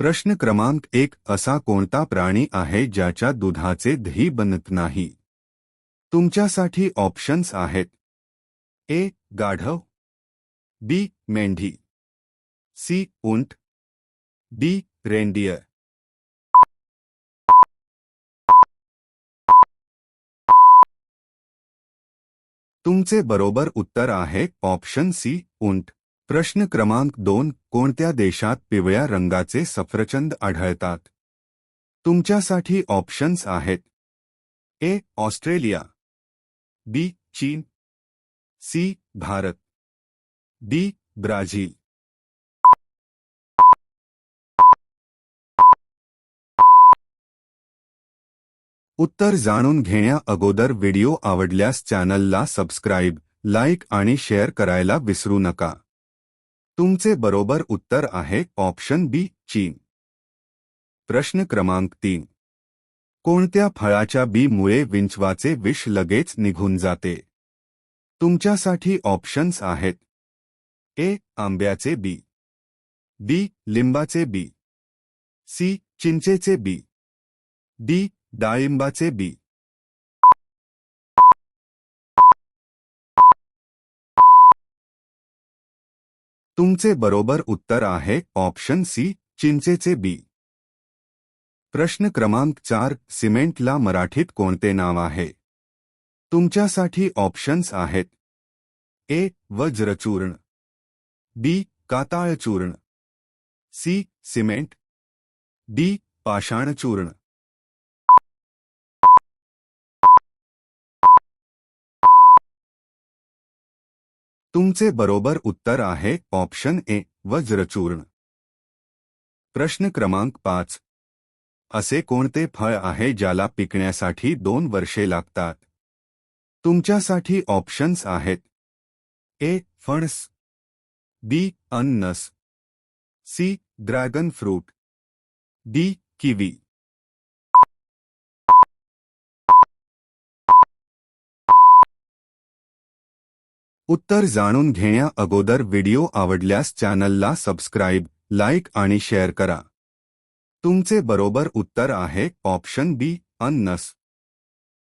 प्रश्न क्रमांक एक, असा कोणता प्राणी आहे ज्याच्या दुधाचे दही बनत नाही? तुमच्यासाठी ऑप्शन्स आहेत. ए, गाढव. बी, मेंढी. सी, उंट. डी रेंडियर तुमचे बरोबर उत्तर आहे ऑप्शन सी, उंट. प्रश्न क्रमांक दोन कोणत्या देशात पिवळ्या रंगाचे सफरचंद आढळतात? तुमच्यासाठी ऑप्शन्स आहेत. A, Australia. बी, चीन. सी, भारत. D, Brazil. उत्तर जाणून घेण्या अगोदर व्हिडिओ आवडल्यास चॅनलला सबस्क्राईब, लाईक आणि शेअर करायला विसरू नका. तुमचे बरोबर उत्तर आहे ऑप्शन बी, चीन. प्रश्न क्रमांक तीन. कोणत्या फळाच्या बी मुळे विंचवाचे विष लगेच निघून जाते? तुमच्यासाठी ऑप्शन्स आहेत. ए, आंब्याचे बी. बी, लिंबाचे बी. सी, चिंचेचे बी. डी, डाळिंबाचे बी. तुमचे बरोबर उत्तर आहे ऑप्शन सी, चिंचेचे बी. प्रश्न क्रमांक चार, सिमेंटला मराठीत कोणते नाव आहे? तुमच्यासाठी ऑप्शन्स आहेत. ए, वज्रचूर्ण. बी, काताळचूर्ण. C, cement. डी, पाषाणचूर्ण. तुमचे बरोबर उत्तर आहे ऑप्शन ए, वज्रचूर्ण. प्रश्न क्रमांक पाच. असे कोणते फळ आहे ज्याला पिकण्यासाठी दोन वर्षे लागतात? तुमच्यासाठी ऑप्शन्स आहेत. ए, फणस. B, अन्नस. C, dragon fruit. D, kiwi. उत्तर जाणून घेण्या अगोदर व्हिडिओ आवडल्यास चॅनलला सबस्क्राईब लाईक आणि शेअर करा. तुमचे बरोबर उत्तर आहे ऑप्शन बी अन्नस.